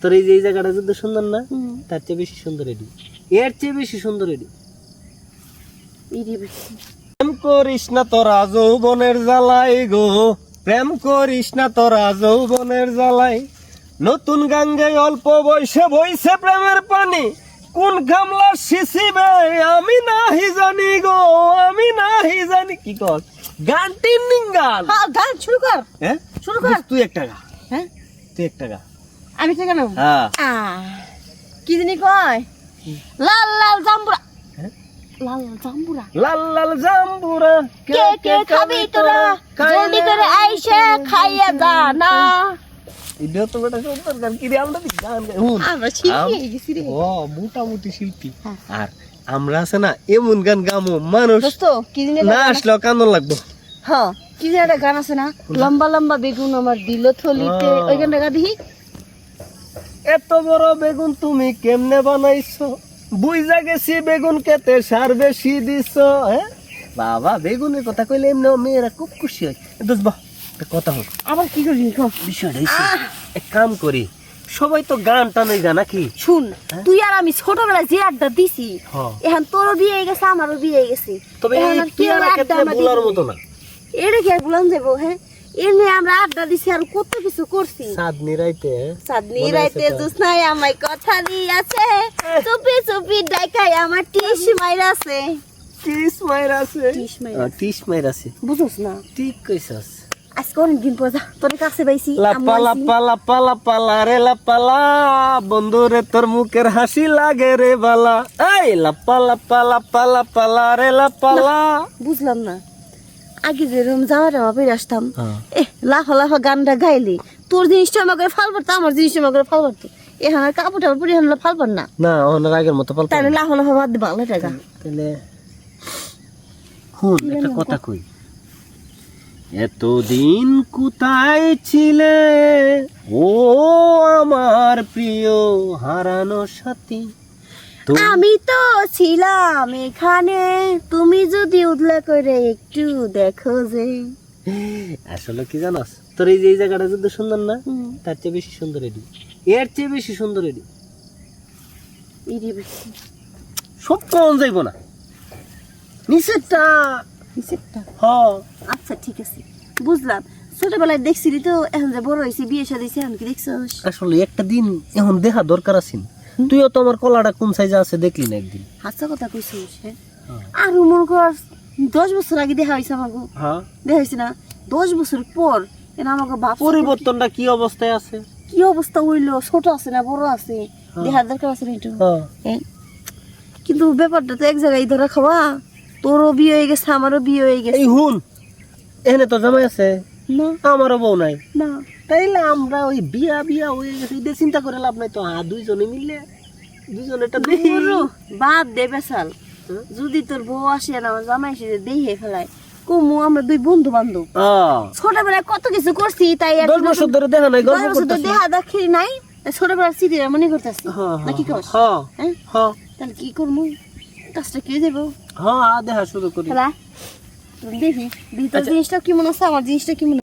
তোর এই যে এই জায়গাটা যদি সুন্দর না? তার চেয়ে বেশি সুন্দর এডি এর চেয়ে বেশি সুন্দর এডি প্রেম করিস না তোরা যৌবনের জ্বালাই গো। প্রেম করিস না তোরা যৌবনের জ্বালাই। নতুন গাঙ্গে অল্প বয়সে বইছে প্রেমের পানি। কোন গামলা শিশিবে আমি নাহি জানি গো আমি নাহি জানি। কি কর গান টিনিং গান গান শুরু কর। হ্যাঁ? শুরু কর। তুই একটা গা। হ্যাঁ? তুই একটা গা। আমি নেব হ্যাঁ। কি জানি কয়? লাল লাল জাম্বুরা। হ্যাঁ? লাল লাল জাম্বুরা। লাল লাল জাম্বুরা কে কে খাবি তোরা? জলদি করে আইসে খাইয়া না। এটা তো বেটা সুন্দর গান কি রে আমরা গান গাই হুন। আমরা শিখিয়ে গেছি রে। ও মোটামুটি শিল্পী। হ্যাঁ। আর আমরা আছে না এমন গান গামো মানুষ না আসলেও কান্দন লাগবো। হ্যাঁ কি একটা গান আছে না? লম্বা লম্বা বেগুন আমার দিল থলিতে। ওই গানটা গা এত বড় বেগুন তুমি কেমনে বানাইছো? বুঝা গেছি বেগুন কেটে সার বেশি দিছ হ্যাঁ বাবা বেগুনের কথা কইলে এমনি মেয়েরা খুব খুশি হয়। কথা হোক আবার কি করবি? কো বিষয়টা এক কাম করি সবাই তো গান টানে গা নাকি? শুন হ্যাঁ? তুই আর আমি ছোটবেলায় যে আড্ডা দিছি হ্যাঁ। এখন তোরও বিয়ে হয়ে গেছে আমারও বিয়ে হয়ে গেছে। তবে এই কি আর আড্ডা বলার মতো না। এটা কি আর বললাম যাব হ্যাঁ? এনে আমরা আড্ডা দিছি আর কত কিছু করছি। সাদ নিরাইতে চাঁদনি মনে আছে রাইতে জুসনাই আমায় কথা দিয়াছে। চুপি চুপি ডাকাই আমার টিস মাইরাছে টিস মাইর আছে। টিস মাইরা টিস মাইর আছে। বুঝছ না। ঠিক কইছস। আজকে অনেকদিন পর তোর কাছে পাইছি লাপা লাপা লাপা লাপা লা রে লাপা লা। বন্ধু রে তোর মুখের হাসি লাগে রে বালা। এই লাপা লাপা লাপা লাপা রে লাপালা বুঝলাম না। আগে যে রুম যাওয়া টাওয়া পেরে আসতাম। হ্যাঁ। এ লাফা লাফা গানটা গাইলি। তোর জিনিসটা আমাকে ফাল পারতো আমার জিনিসটা আমাকে ফাল পারতো এখানে কাপড় টাপড় পরে এখানে ফাল পার না না ওনার আগের মতো পাল্টা তাহলে লাফা লাফা বাদ দে ভালো টাকা তাহলে শুন একটা কথা কই? এতদিন কোথায় ছিলে? ও আমার প্রিয় হারানো সাথী। আমি তো ছিলাম এখানে। তুমি যদি উদলা করে একটু দেখো যে। আসলে কি জানাস তোর এই যে এই জায়গাটা যদি সুন্দর না? তার চেয়ে বেশি সুন্দর এডি এর চেয়ে বেশি সুন্দর এডি। সব কম যাইব না। নিচেরটা নিচেরটা? হ। আচ্ছা ঠিক আছে। বুঝলাম। ছোটবেলায় দেখছিলি তো এখন যে বড় হয়েছি বিয়ে সাথে এখন কি দেখছস? আসলে একটা দিন এখন দেখা দরকার আছে তুইও তো আমার কলাটা কোন সাইজে আছে দেখলি না একদিন? হাসা কথা কইছিস হ্যাঁ হ্যাঁ। আর মনে কর দশ বছর আগে দেখা হয়েছে আমাকে হ্যাঁ। দেখা হয়েছে না দশ বছর পর এরা আমাকে বাপ পরিবর্তনটা কি অবস্থায় আছে? কি অবস্থা হইল? ছোট আছে না বড় আছে? দেখার দরকার আছে না একটু? হ্যাঁ। হ্যাঁ? কিন্তু ব্যাপারটা তো এক জায়গায় ধরা খাওয়া। তোরও বিয়ে হয়ে গেছে আমারও বিয়ে হয়ে গেছে। এই হুন এখানে তো জামাই আছে। না। আমারও বউ নাই। না। তাইলে আমরা ওই বিয়া বিয়া হয়ে গেছে এটা চিন্তা করে লাভ নাই তো হ্যাঁ দুইজনে মিলে দুইজনে একটা বাদ দে বেসাল যদি তোর বউ আসে না আমার জামাই এসে দেখে ফেলায় কুমু আমরা দুই বন্ধু বান্ধব ছোটবেলায় কত কিছু করছি তাই দশ বছর ধরে দেখা নাই দশ গল্প বছর তো দেখা দেখি নাই ছোটবেলার স্মৃতি মনে করতেছি। হ্যাঁ নাকি কস? হ্যাঁ হ্যাঁ। হ্যাঁ? তাহলে কি করব? কাজটা কে দেবো? হ্যাঁ দেখা শুরু করি। দেখি ভিতর জিনিসটা কি মনে আছে আমার জিনিসটা কি মনে